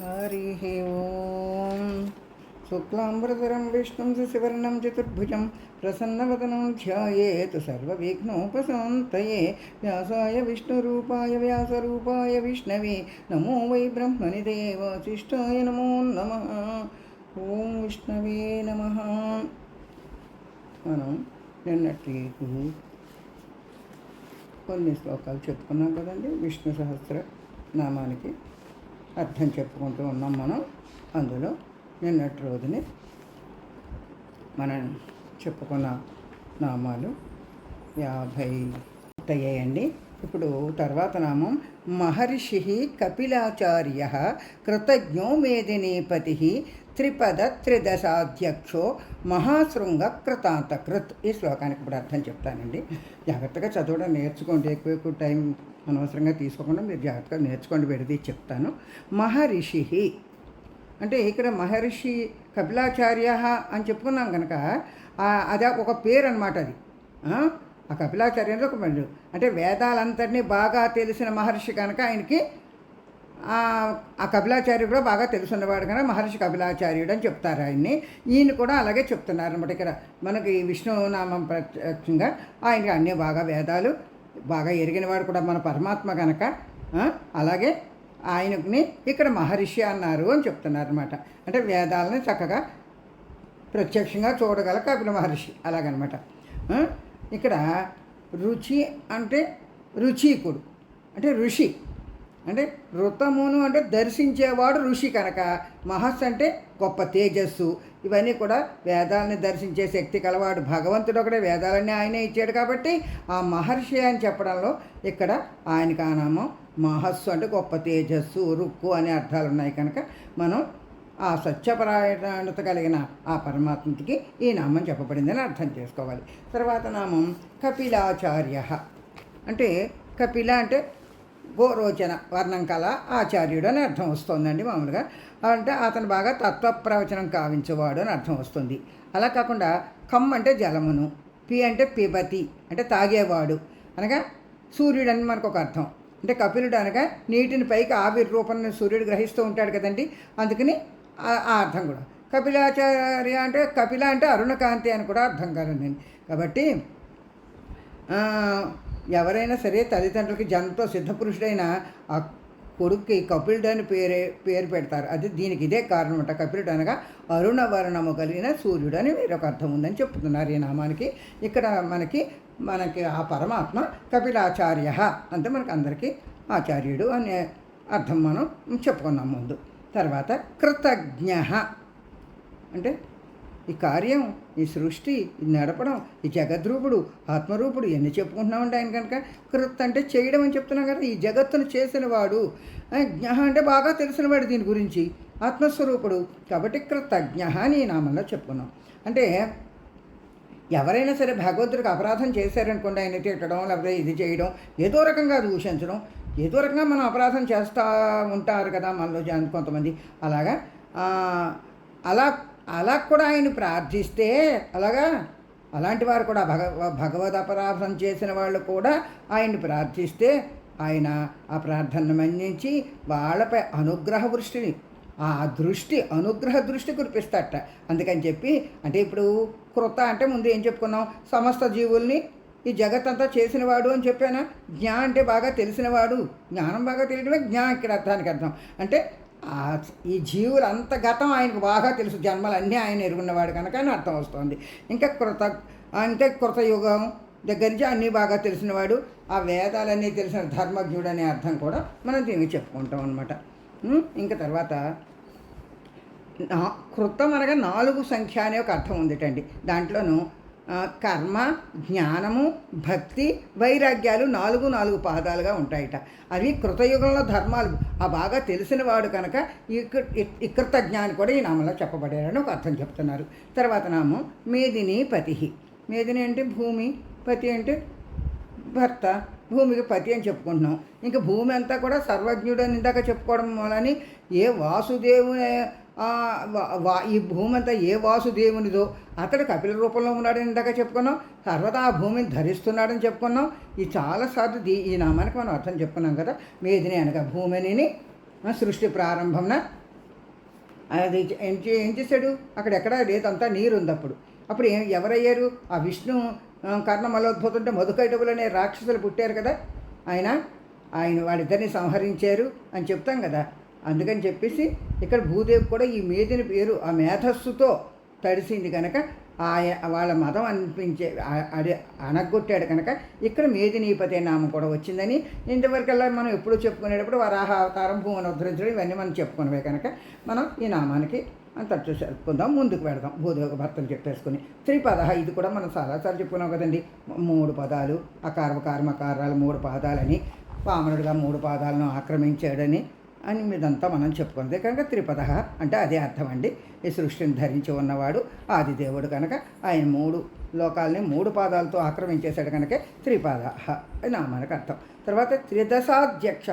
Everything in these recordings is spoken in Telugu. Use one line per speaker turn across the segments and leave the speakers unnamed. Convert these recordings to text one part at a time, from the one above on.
हरिः ॐ शुक्लाम्बरधरं विष्णुं शशिवर्णं चतुर्भुजं प्रसन्नवदनं ध्यायेत् सर्वविघ्नोपशान्तये व्यासाय विष्णुरूपाय व्यासरूपाय विष्णवे नमो वै ब्रह्मणिदेव शिष्टाय नमो नमः ఓం విష్ణవే నమ మనం నిన్నటి కొన్ని శ్లోకాలు చెప్పుకున్నాం కదండి విష్ణు సహస్ర నామానికి అర్థం చెప్పుకుంటూ ఉన్నాం మనం. అందులో నిన్నటి రోజుని మనం చెప్పుకున్న నామాలు యాభై అయ్యాయండి. ఇప్పుడు తర్వాత నామం మహర్షి కపిలాచార్య కృతజ్ఞో మేదినీపతి త్రిపద త్రిదశాధ్యక్షో మహాశృంగ కృతాంతకృత్ ఈ శ్లోకానికి ఇప్పుడు అర్థం చెప్తానండి. జాగ్రత్తగా చదవడం నేర్చుకోండి. ఎక్కువ ఎక్కువ టైం అనవసరంగా తీసుకోకుండా మీరు జాగ్రత్తగా నేర్చుకోండి పెడితే చెప్తాను. మహర్షి అంటే ఇక్కడ మహర్షి కపిలాచార్య అని చెప్పుకున్నాం కనుక అది ఒక పేరు అనమాట అది. ఆ? కపిలాచార్య అనేది ఒక పేరు. అంటే వేదాలంతటినీ బాగా తెలిసిన మహర్షి కనుక ఆయనకి ఆ కపిలాచార్యుడు కూడా బాగా తెలుసున్నవాడు కనుక మహర్షి కపిలాచార్యుడు అని చెప్తారు ఆయన్ని. ఈయన కూడా అలాగే చెప్తున్నారు అనమాట ఇక్కడ. మనకి విష్ణునామం ప్రత్యక్షంగా ఆయనకి అన్ని బాగా వేదాలు బాగా ఎరిగినవాడు కూడా మన పరమాత్మ కనుక అలాగే ఆయనని ఇక్కడ మహర్షి అన్నారు అని చెప్తున్నారు అనమాట అంటే వేదాలని చక్కగా ప్రత్యక్షంగా చూడగల కపిల మహర్షి అలాగనమాట. ఇక్కడ రుచి అంటే రుచికుడు అంటే ఋషి. అంటే ఋతమును అంటే దర్శించేవాడు ఋషి కనుక మహస్ అంటే గొప్ప తేజస్సు. ఇవన్నీ కూడా వేదాలని దర్శించే శక్తి కలవాడు భగవంతుడు ఒకటే వేదాలన్నీ ఆయనే ఇచ్చాడు కాబట్టి ఆ మహర్షి అని చెప్పడంలో ఇక్కడ ఆయనకి ఆ నామం మహస్సు అంటే గొప్ప తేజస్సు రుక్కు అనే అర్థాలు ఉన్నాయి కనుక మనం ఆ సత్యపరాయణత కలిగిన ఆ పరమాత్మకి ఈ నామం చెప్పబడిందని అర్థం చేసుకోవాలి. తర్వాత నామం కపిలాచార్య. అంటే కపిల అంటే గోరోచన వర్ణం కల ఆచార్యుడు అని అర్థం వస్తుందండి మామూలుగా. అంటే అతను బాగా తత్వ ప్రవచనం కావించేవాడు అని అర్థం వస్తుంది. అలా కాకుండా కమ్ అంటే జలమును పి అంటే పిబతి అంటే తాగేవాడు అనగా సూర్యుడు అని మనకు ఒక అర్థం. అంటే కపిలుడు అనగా నీటిని పైకి ఆవిరి రూపంలో సూర్యుడు గ్రహిస్తూ ఉంటాడు కదండి. అందుకని ఆ అర్థం కూడా. కపిలాచార్య అంటే కపిల అంటే అరుణకాంతి అని కూడా అర్థం కాదండి. కాబట్టి ఎవరైనా సరే తల్లిదండ్రులకి జన్మతో సిద్ధపురుషుడైన ఆ కొడుక్కి కపిలుడు అని పేరే పేరు పెడతారు. అది దీనికి ఇదే కారణం అంట కపిలుడు అనగా అరుణ వర్ణము కలిగిన సూర్యుడు అని వేరొక అర్థం ఉందని చెప్తున్నారు ఈ నామానికి. ఇక్కడ మనకి మనకి ఆ పరమాత్మ కపిలాచార్య అంటే మనకు అందరికీ ఆచార్యుడు అనే అర్థం మనం చెప్పుకున్నాం ముందు. తర్వాత కృతజ్ఞ అంటే ఈ కార్యం ఈ సృష్టి ఇది నడపడం ఈ జగద్రూపుడు ఆత్మరూపుడు ఎన్ని చెప్పుకుంటున్నామంటే ఆయన కనుక? కృత్ అంటే చేయడం అని చెప్తున్నాం కదా ఈ జగత్తును చేసిన వాడు జ్ఞ అంటే బాగా తెలిసినవాడు దీని గురించి. ఆత్మస్వరూపుడు. కాబట్టి కృతజ్ఞ అని ఈ నామంలో చెప్పుకున్నాం. అంటే ఎవరైనా సరే భగవంతుడికి అపరాధం చేశారనుకోండి ఆయన తిట్టడం లేకపోతే ఇది చేయడం ఏదో రకంగా దూషించడం ఏదో రకంగా మనం అపరాధం చేస్తూ ఉంటారు కదా మనలో కొంతమంది. అలాగా? అలా అలా కూడా ఆయన ప్రార్థిస్తే అలాగా? అలాంటి వారు కూడా భగ భగవద్ అపరాధం చేసిన వాళ్ళు కూడా ఆయన్ని ప్రార్థిస్తే ఆయన ఆ ప్రార్థనను మన్నించి వాళ్ళపై అనుగ్రహ వృష్టిని ఆ దృష్టి అనుగ్రహ దృష్టి కురిపిస్తాట అందుకని చెప్పి అంటే ఇప్పుడు కృత అంటే ముందు ఏం చెప్పుకున్నాం? సమస్త జీవుల్ని ఈ జగత్ అంతా చేసినవాడు అని చెప్పానా? జ్ఞా అంటే బాగా తెలిసినవాడు. జ్ఞానం బాగా తెలియడమే జ్ఞా ఇక్కడ అర్థానికి అర్థం. అంటే ఈ జీవులు అంత గతం ఆయనకు బాగా తెలుసు. జన్మలన్నీ ఆయన ఎరుగున్నవాడు కనుక అని అర్థం వస్తుంది. ఇంకా కృత అంటే కృతయుగం దగ్గర నుంచి అన్నీ బాగా తెలిసినవాడు ఆ వేదాలన్నీ తెలిసిన ధర్మజ్ఞుడు అనే అర్థం కూడా మనం దీనికి చెప్పుకుంటాం అనమాట ఇంకా తర్వాత నా కృతం అనగా నాలుగు సంఖ్య అనే ఒక అర్థం ఉందిటండి. దాంట్లోనూ కర్మ జ్ఞానము భక్తి వైరాగ్యాలు నాలుగు నాలుగు పాదాలుగా ఉంటాయట. అవి కృతయుగంలో ధర్మాలు. ఆ బాగా తెలిసిన వాడు కనుక ఈ జ్ఞాని కూడా ఈ నామంలో చెప్పబడారని ఒక అర్థం చెప్తున్నారు. తర్వాత నామం మేదిని పతి మేదిని అంటే భూమి పతి అంటే భర్త. భూమికి పతి అని చెప్పుకుంటున్నాం. ఇంకా భూమి అంతా కూడా సర్వజ్ఞుడు అని ఇందాక చెప్పుకోవడం వలని ఏ వాసుదేవుని ఈ భూమి అంతా ఏ వాసుదేవునిదో అతడు కపిల రూపంలో ఉన్నాడని ఇందాక చెప్పుకున్నాం సర్వదా ఆ భూమిని ధరిస్తున్నాడని చెప్పుకున్నాం. ఈ చాలాసార్లు దీ ఈ నామానికి మనం అర్థం చెప్పుకున్నాం కదా మేదిని అనగా భూమిని సృష్టి ప్రారంభంన. అది ఏం చే- ఏం చేశాడు? అక్కడ ఎక్కడ లేదంతా నీరు ఉంది అప్పుడు అప్పుడు ఏ- ఎవరయ్యారు? ఆ విష్ణు కర్ణమలోద్భుతుంటే మధుకైటవులు అనే రాక్షసులు పుట్టారు కదా. ఆయన ఆయన వాళ్ళిద్దరిని సంహరించారు అని చెప్తాం కదా. అందుకని చెప్పేసి ఇక్కడ భూదేవి కూడా ఈ మేధిని పేరు ఆ మేధస్సుతో తడిసింది కనుక ఆయా వాళ్ళ మతం అనిపించే ఆ- అదే అనగొట్టాడు కనుక ఇక్కడ మేదినీపతి నామం కూడా వచ్చిందని ఇంతవరకల్లా మనం ఎప్పుడూ చెప్పుకునేటప్పుడు వరాహ అవతారం భూమిని ఉద్ధరించడం ఇవన్నీ మనం చెప్పుకునేవే కనుక మనం ఈ నామానికి అంత చెప్పుకుందాం ముందుకు పెడదాం భూదేవి భర్తలు చెప్పేసుకుని త్రిపద ఇది కూడా మనం చాలాసార్లు చెప్పుకున్నాం కదండి. మూడు పదాలు అకార కర్మకారాలు మూడు పాదాలని వామనుడిగా మూడు పాదాలను ఆక్రమించాడని అని మీదంతా మనం చెప్పుకున్నది కనుక త్రిపద అంటే అదే అర్థం అండి. ఈ సృష్టిని ధరించి ఉన్నవాడు ఆదిదేవుడు కనుక ఆయన మూడు లోకాలని మూడు పాదాలతో ఆక్రమించేశాడు కనుక త్రిపాద అని నా మనకు అర్థం. తర్వాత త్రిదశాధ్యక్ష.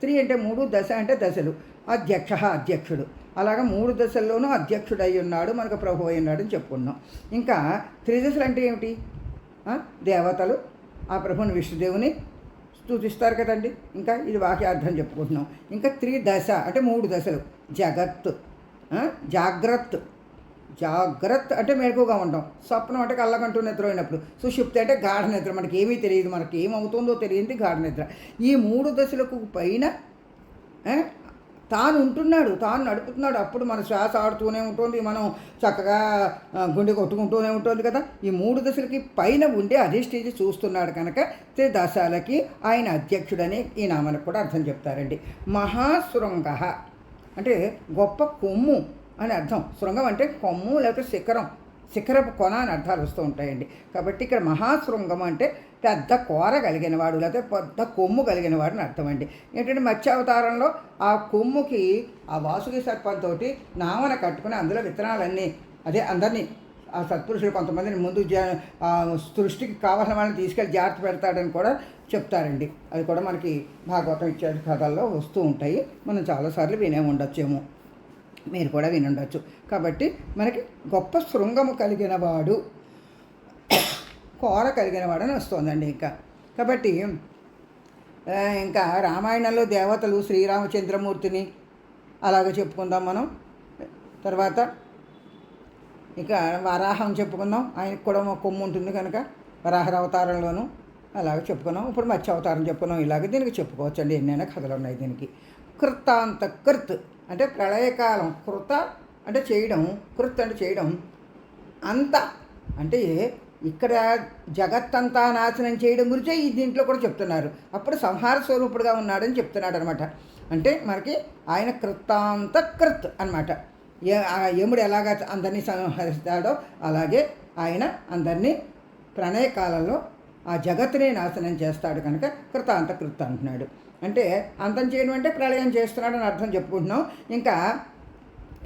త్రి అంటే మూడు దశ అంటే దశలు. అధ్యక్ష అధ్యక్షుడు. అలాగా మూడు దశల్లోనూ అధ్యక్షుడు అయి ఉన్నాడు మనకు ప్రభు అయి ఉన్నాడు అని చెప్పుకున్నాం. ఇంకా త్రిదశలు అంటే ఏమిటి? దేవతలు. ఆ ప్రభుని విష్ణుదేవుని స్థుతిస్తారు కదండి. ఇంకా ఇది వాక్యార్థం చెప్పుకుంటున్నాం. ఇంకా త్రిదశ అంటే మూడు దశలు. జగత్ జాగ్రత్త. జాగ్రత్త అంటే మెలకుగా ఉంటాం. స్వప్నం అంటే కళ్ళకంటూ నిద్ర అయినప్పుడు సుషుప్తి అంటే గాఢ నిద్ర. మనకి ఏమీ తెలియదు. మనకి ఏమవుతుందో తెలియదు గాఢ నిద్ర. ఈ మూడు దశలకు పైన తాను ఉంటున్నాడు తాను నడుపుతున్నాడు. అప్పుడు మన శ్వాస ఆడుతూనే ఉంటుంది మనం చక్కగా గుండె కొట్టుకుంటూనే ఉంటుంది కదా. ఈ మూడు దశలకి పైన ఉండి అధిష్ఠించి చూస్తున్నాడు కనుక త్రిదశాలకి ఆయన అధ్యక్షుడని ఈ నామానికి కూడా అర్థం చెప్తారండి. మహాశృంగ. అంటే గొప్ప కొమ్ము అని అర్థం. శృంగం అంటే కొమ్ము లేకపోతే శిఖరం. శిఖరపు కొన అని అర్థాలు వస్తూ ఉంటాయండి. కాబట్టి ఇక్కడ మహాశృంగం అంటే పెద్ద కూర కలిగిన వాడు లేకపోతే పెద్ద కొమ్ము కలిగిన వాడు అని అర్థం అండి ఏంటంటే మత్స్యావతారంలో ఆ కొమ్ముకి ఆ వాసుకి సర్పంతో నామన కట్టుకుని అందులో విత్తనాలన్నీ అదే అందరినీ ఆ సత్పురుషులు కొంతమందిని ముందు సృష్టికి కావాల్సిన వాళ్ళని తీసుకెళ్ళి జాగ్రత్త పెడతాడని కూడా చెప్తారండి. అది కూడా మనకి భాగవతం ఇచ్చే కథల్లో వస్తూ ఉంటాయి. మనం చాలాసార్లు వినే ఉండొచ్చేమో. మీరు కూడా వినుండొచ్చు. కాబట్టి మనకి గొప్ప శృంగము కలిగిన వాడు కోర కలిగిన వాడు అని వస్తుందండి ఇంకా. కాబట్టి ఇంకా రామాయణంలో దేవతలు శ్రీరామచంద్రమూర్తిని అలాగ చెప్పుకుందాం మనం. తర్వాత ఇక వరాహం చెప్పుకుందాం. ఆయనకు కూడా ఒక కొమ్ము ఉంటుంది కనుక వరాహర అవతారంలోనూ అలాగ చెప్పుకున్నాం. ఇప్పుడు మత్స్య అవతారం చెప్పుకున్నాం. ఇలాగ దీనికి చెప్పుకోవచ్చండి. ఎన్నైనా కథలు ఉన్నాయి దీనికి. కృతాంత కృత్. అంటే ప్రళయకాలం కృత అంటే చేయడం కృత్ అంటే చేయడం అంత. అంటే ఇక్కడ జగత్తంతా నాశనం చేయడం గురించే ఈ దీంట్లో కూడా చెప్తున్నారు. అప్పుడు సంహార స్వరూపుడుగా ఉన్నాడని చెప్తున్నాడు అనమాట అంటే మనకి ఆయన కృతాంత కృత్ అనమాట యముడు ఎలాగ అందరినీ సంహరిస్తాడో అలాగే ఆయన అందరినీ ప్రణయకాలంలో ఆ జగత్తునే నాశనం చేస్తాడు కనుక కృతాంత కృత్ అంటున్నాడు. అంటే అంతం చేయడం అంటే ప్రళయం చేస్తున్నాడు అని అర్థం చెప్పుకుంటున్నాం. ఇంకా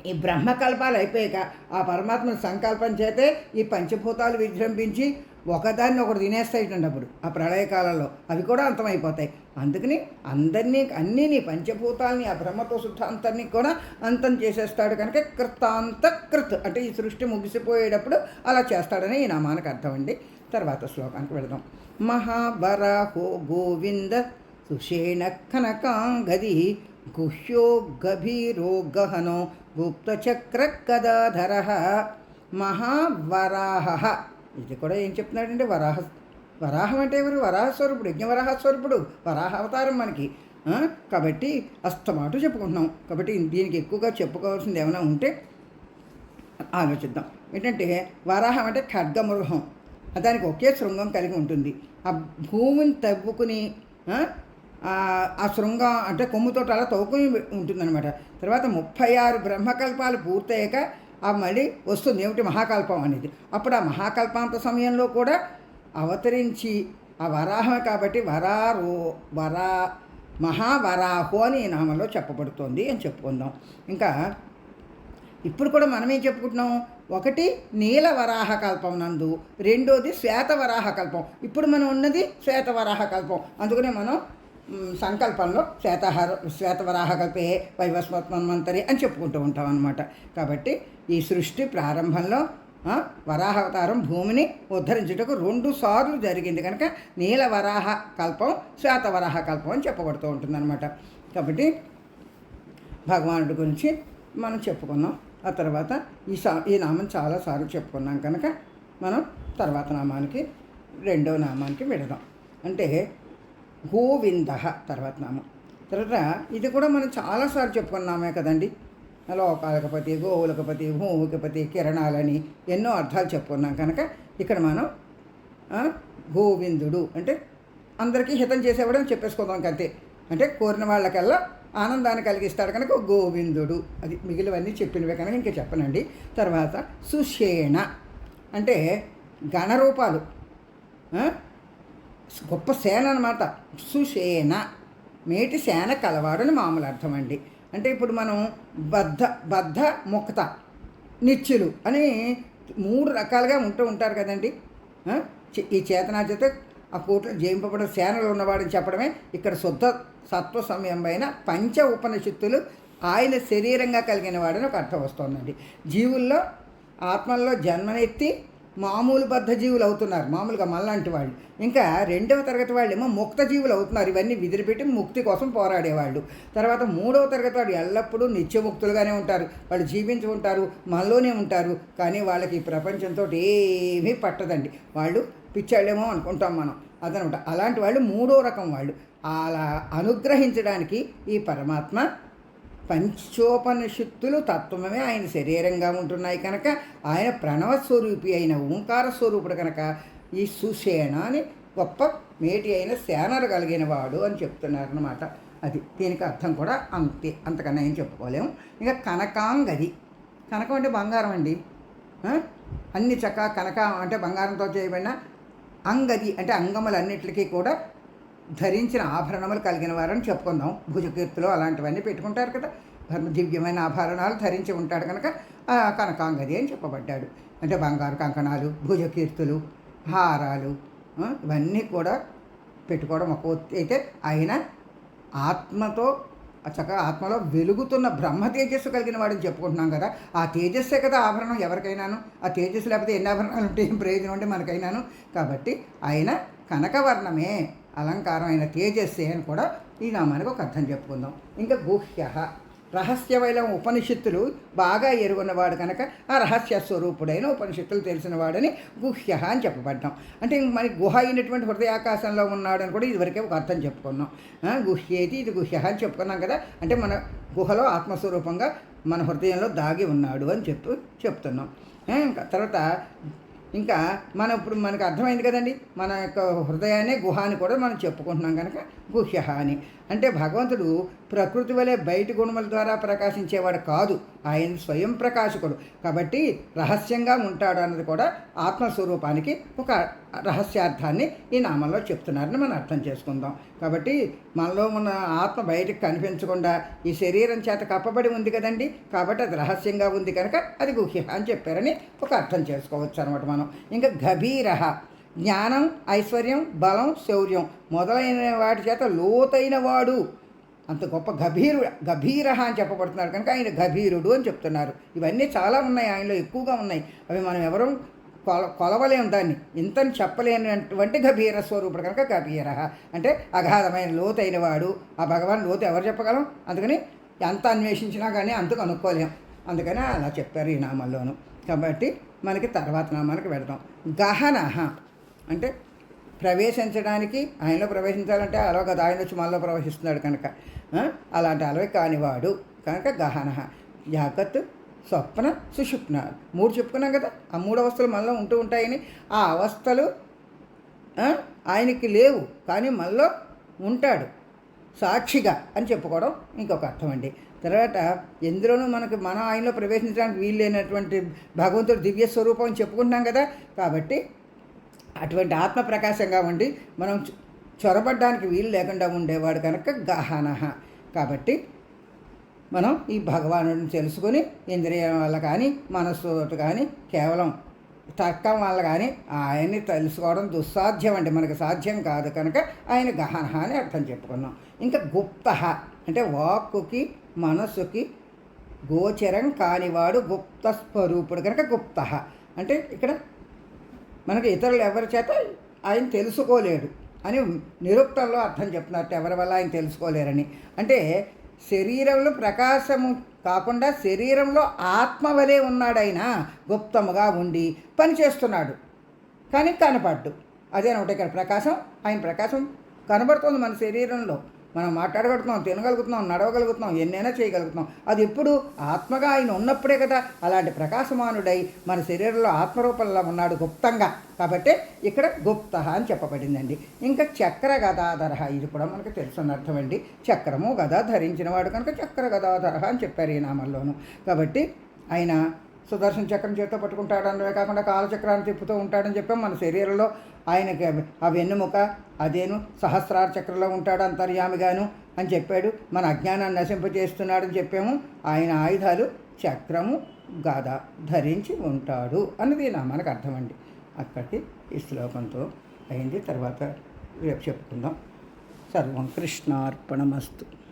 ఈ బ్రహ్మకల్పాలు అయిపోయాక ఆ పరమాత్మ సంకల్పం చేతే ఈ పంచభూతాలు విజృంభించి ఒకదాన్ని ఒకటి తినేస్తాయిటండి అప్పుడు ఆ ప్రళయకాలంలో అవి కూడా అంతమైపోతాయి. అందుకని అందరినీ అన్నీ నీ పంచభూతాలని ఆ బ్రహ్మతో శుద్ధాంతాన్ని కూడా అంతం చేసేస్తాడు కనుక కృతాంత కృత్ అంటే ఈ సృష్టి ముగిసిపోయేటప్పుడు అలా చేస్తాడని ఈ నామానికి అర్థం అండి తర్వాత శ్లోకానికి వెళదాం. మహాబరాహో గోవింద సుషేణ కనకాంగది గుహ్యో గభీరో గహనో గుప్తచక్ర గదాధర మహావరాహ ఇది కూడా ఏం చెప్తున్నాడంటే వరాహ వరాహం అంటే ఎవరు? వరాహస్వరూపుడు యజ్ఞవరాహస్వరూపుడు వరాహ అవతారం మనకి. కాబట్టి అస్తమాటు చెప్పుకుంటున్నాం. కాబట్టి దీనికి ఎక్కువగా చెప్పుకోవాల్సింది ఏమైనా ఉంటే ఆలోచిద్దాం. ఏంటంటే వరాహం అంటే ఖడ్గమృహం. దానికి ఒకే శృంగం కలిగి ఉంటుంది. ఆ భూమిని తవ్వుకుని ఆ, శృంగం అంటే కొమ్ముతో అలా తౌకం ఉంటుందన్నమాట. తర్వాత ముప్పై ఆరు బ్రహ్మకల్పాలు పూర్తయ్యాక ఆ మళ్ళీ వస్తుంది. ఏమిటి? మహాకల్పం అనేది. అప్పుడు ఆ మహాకల్పాంత సమయంలో కూడా అవతరించి ఆ వరాహమే కాబట్టి వరారో వరా మహావరాహో అని ఈ నామంలో చెప్పబడుతోంది అని చెప్పుకుందాం. ఇంకా ఇప్పుడు కూడా మనమేం చెప్పుకుంటున్నాం? ఒకటి నీల వరాహ కల్పం నందు రెండోది శ్వేత వరాహ కల్పం. ఇప్పుడు మనం ఉన్నది శ్వేత వరాహ కల్పం. అందుకనే మనం సంకల్పంలో శ్వేతహార శ్వేతవరాహ కల్పే వైవస్మత్మన్వంతరి అని చెప్పుకుంటూ ఉంటాం అనమాట కాబట్టి ఈ సృష్టి ప్రారంభంలో వరాహవతారం భూమిని ఉద్ధరించుటకు రెండు సార్లు జరిగింది కనుక నీల వరాహ కల్పం శ్వేత వరాహ కల్పం అని చెప్పబడుతూ ఉంటుందన్నమాట. కాబట్టి భగవానుడి గురించి మనం చెప్పుకున్నాం. ఆ తర్వాత ఈ సా ఈ నామం చాలాసార్లు చెప్పుకున్నాం కనుక మనం తర్వాత నామానికి రెండో నామానికి విడదాం. అంటే గోవింద తర్వాత నామం తర్వాత ఇది కూడా మనం చాలాసార్లు చెప్పుకున్నామే కదండి. లోకాలకపతి గోవులకపతి భూమికపతి కిరణాలని ఎన్నో అర్థాలు చెప్పుకున్నాం కనుక ఇక్కడ మనం గోవిందుడు అంటే అందరికీ హితం చేసేవాడని చెప్పేసుకోదాం అంతే. అంటే కోరిన వాళ్ళకల్లా ఆనందాన్ని కలిగిస్తాడు కనుక గోవిందుడు. అది మిగిలివన్నీ చెప్పినవే కనుక ఇంకా చెప్పనండి. తర్వాత సుషేణ అంటే గణరూపాలు గొప్ప సేన అనమాట సుసేన మేటి సేన కలవాడని మామూలు అర్థం అండి. అంటే ఇప్పుడు మనం బద్ధ బద్ధ ముక్త నిత్యులు అని మూడు రకాలుగా ఉంటూ ఉంటారు కదండి. ఈ చేతనాచేత ఆ కోట్లో జయింపబడిన సేనలు ఉన్నవాడని చెప్పడమే ఇక్కడ శుద్ధ సత్వ సమయమైన పంచ ఉపనిషత్తులు ఆయన శరీరంగా కలిగిన వాడని ఒక అర్థం వస్తుందండి. జీవుల్లో ఆత్మల్లో జన్మనెత్తి మామూలు బద్ధ జీవులు అవుతున్నారు మామూలుగా మళ్ళంటి వాళ్ళు. ఇంకా రెండవ తరగతి వాళ్ళు ఏమో ముక్త జీవులు అవుతున్నారు. ఇవన్నీ విదిలిపెట్టి ముక్తి కోసం పోరాడేవాళ్ళు. తర్వాత మూడవ తరగతి వాళ్ళు ఎల్లప్పుడూ నిత్యముక్తులుగానే ఉంటారు. వాళ్ళు జీవించి ఉంటారు మనలోనే ఉంటారు. కానీ వాళ్ళకి ఈ ప్రపంచంతో ఏమీ పట్టదండి. వాళ్ళు పిచ్చాళ్ళేమో అనుకుంటాం మనం. అదనమాట. అలాంటి వాళ్ళు మూడో రకం వాళ్ళు. అలా అనుగ్రహించడానికి ఈ పరమాత్మ పంచోపనిషత్తులు తత్వమే ఆయన శరీరంగా ఉంటున్నాయి కనుక ఆయన ప్రణవ స్వరూపి అయిన ఓంకార స్వరూపుడు కనుక ఈ సుసేన అని గొప్ప మేటి అయిన సేనలు కలిగిన వాడు అని చెప్తున్నారనమాట అది దీనికి అర్థం కూడా అంతే అంతకన్నా ఏం చెప్పుకోలేము. ఇంకా కనకాంగది. కనకం అంటే బంగారం అండి. అన్ని చక్క కనక అంటే బంగారంతో చేయబడిన అంగది అంటే అంగములన్నిటికీ కూడా ధరించిన ఆభరణములు కలిగిన వారని చెప్పుకుందాం. భుజకీర్తులు అలాంటివన్నీ పెట్టుకుంటారు కదా. భర్మ దివ్యమైన ఆభరణాలు ధరించి ఉంటాడు కనుక ఆ కనకాంగది అని చెప్పబడ్డాడు. అంటే బంగారు కంకణాలు భుజకీర్తులు హారాలు ఇవన్నీ కూడా పెట్టుకోవడం ఒక అయితే ఆయన ఆత్మతో చక్కగా ఆత్మలో వెలుగుతున్న బ్రహ్మ తేజస్సు కలిగిన వాడిని చెప్పుకుంటున్నాం కదా. ఆ తేజస్సే కదా ఆభరణం ఎవరికైనాను. ఆ తేజస్సు లేకపోతే ఎన్ని ఆభరణాలు ఉంటే ఏం ప్రయోజనం ఉంటే మనకైనాను. కాబట్టి ఆయన కనకవర్ణమే. అలంకారమైన తేజస్సే అని కూడా ఈ నామానికి ఒక అర్థం చెప్పుకుందాం. ఇంకా గుహ్య రహస్యవైలం ఉపనిషత్తులు బాగా ఎరుగున్నవాడు కనుక ఆ రహస్య స్వరూపుడైన ఉపనిషత్తులు తెలిసినవాడని గుహ్య అని చెప్పబడ్డాం. అంటే మరి గుహ అయినటువంటి హృదయాకాశంలో ఉన్నాడని కూడా ఇదివరకే ఒక అర్థం చెప్పుకున్నాం. ఆ, గుహ్యేతి ఇది గుహ్య అని చెప్పుకున్నాం కదా. అంటే మన గుహలో ఆత్మస్వరూపంగా మన హృదయంలో దాగి ఉన్నాడు అని చెప్పు చెప్తున్నాం. ఇంకా తర్వాత ఇంకా మనం ఇప్పుడు మనకు అర్థమైంది కదండి. మన యొక్క హృదయాన్ని గుహ అని కూడా మనం చెప్పుకుంటున్నాం కనుక గుహ్య అని. అంటే భగవంతుడు ప్రకృతి వలె బయటి గుణముల ద్వారా ప్రకాశించేవాడు కాదు. ఆయన స్వయం ప్రకాశకుడు. కాబట్టి రహస్యంగా ఉంటాడు అన్నది కూడా ఆత్మస్వరూపానికి ఒక రహస్యార్థాన్ని ఈ నామంలో చెప్తున్నారని మనం అర్థం చేసుకుందాం. కాబట్టి మనలో ఉన్న ఆత్మ బయటకు కనిపించకుండా ఈ శరీరం చేత కప్పబడి ఉంది కదండి? కాబట్టి అది రహస్యంగా ఉంది కనుక అది గుహ్య అని చెప్పారని ఒక అర్థం చేసుకోవచ్చు అనమాట మనం. ఇంకా గభీరహ. జ్ఞానం ఐశ్వర్యం బలం శౌర్యం మొదలైన వాటి చేత లోతైన వాడు. అంత గొప్ప గభీరు గభీర అని చెప్పబడుతున్నాడు కనుక ఆయన గభీరుడు అని చెప్తున్నారు. ఇవన్నీ చాలా ఉన్నాయి. ఆయనలో ఎక్కువగా ఉన్నాయి. అవి మనం ఎవరూ కొల కొలవలేము దాన్ని. ఇంతని చెప్పలేనటువంటి గభీర స్వరూపుడు కనుక గభీర అంటే అగాధమైన లోతైన వాడు. ఆ భగవాన్ లోతు ఎవరు చెప్పగలం? అందుకని ఎంత అన్వేషించినా కానీ అందుకు అనుకోలేం. అందుకని అలా చెప్పారు ఈ నామాల్లోనూ కాబట్టి మనకి తర్వాత నామానికి వెళదాం. గహన అంటే ప్రవేశించడానికి ఆయనలో ప్రవేశించాలంటే అలా కదా. ఆయన వచ్చి మనలో ప్రవేశిస్తున్నాడు కనుక. అలాంటి అలవి కానివాడు కనుక గహన జాగ్రత్త స్వప్న సుషుప్న. మూడు చెప్పుకున్నాం కదా. ఆ మూడు అవస్థలు మనలో ఉంటూ ఉంటాయని. ఆ అవస్థలు ఆయనకి లేవు కానీ మనలో ఉంటాడు. సాక్షిగా అని చెప్పుకోవడం ఇంకొక అర్థం అండి. తర్వాత ఎందులోనూ మనకు మనం ఆయనలో ప్రవేశించడానికి వీలు లేనటువంటి భగవంతుడు దివ్య స్వరూపం అని చెప్పుకుంటున్నాం కదా. కాబట్టి అటువంటి ఆత్మ ప్రకాశంగా ఉండి మనం చొరబడ్డానికి వీలు లేకుండా ఉండేవాడు కనుక గహనహ. కాబట్టి మనం ఈ భగవానుడిని తెలుసుకొని ఇంద్రియం వల్ల కానీ మనస్సు కానీ కేవలం తర్కం వల్ల కానీ ఆయన్ని తెలుసుకోవడం దుస్సాధ్యం అండి. మనకు సాధ్యం కాదు కనుక ఆయన గహన అని అర్థం చెప్పుకున్నాం. ఇంకా గుప్త అంటే వాక్కుకి మనస్సుకి గోచరం కానివాడు గుప్త స్వరూపుడు కనుక గుప్త అంటే ఇక్కడ మనకి ఇతరులు ఎవరి చేత ఆయన తెలుసుకోలేడు అని నిరుక్తంలో అర్థం చెప్తున్నారు. ఎవరి వల్ల ఆయన తెలుసుకోలేరని. అంటే శరీరంలో ప్రకాశము కాకుండా శరీరంలో ఆత్మ వలె ఉన్నాడు ఆయన. గుప్తముగా ఉండి పని చేస్తున్నాడు. కానీ కనపడ్డు. అదేనమాట ఇక్కడ ప్రకాశం. ఆయన ప్రకాశం కనబడుతుంది మన శరీరంలో. మనం మాట్లాడగలుగుతున్నాం తినగలుగుతున్నాం నడవగలుగుతున్నాం ఎన్నైనా చేయగలుగుతున్నాం. అది ఎప్పుడు ఆత్మగా ఆయన ఉన్నప్పుడే కదా అలాంటి ప్రకాశమానుడై మన శరీరంలో ఆత్మరూపంలో ఉన్నాడు గుప్తంగా. కాబట్టి ఇక్కడ గుప్త అని చెప్పబడిందండి. ఇంకా చక్ర గదాధర ఇది కూడా మనకు తెలుసున్న అర్థం అండి. చక్రము గద ధరించిన వాడు కనుక చక్ర గదాధర అని చెప్పారు ఈ నామంలోను. కాబట్టి ఆయన సుదర్శన చక్రం చేతితో పట్టుకుంటాడు కాకుండా కాలచక్రాన్ని తిప్పుతూ ఉంటాడని చెప్పాం మన శరీరంలో. ఆయనకి ఆ వెన్నుముక అదేను సహస్రార చక్రంలో ఉంటాడు అంతర్యామిగాను అని చెప్పాడు. మన అజ్ఞానాన్ని నశింపజేస్తున్నాడని చెప్పాము. ఆయన ఆయుధాలు చక్రము గద ధరించి ఉంటాడు అన్నది నా మనకు అర్థమండి. అక్కడికి ఈ శ్లోకంతో అయింది. తర్వాత రేపు చెప్పుకుందాం. సర్వం కృష్ణార్పణమస్తు.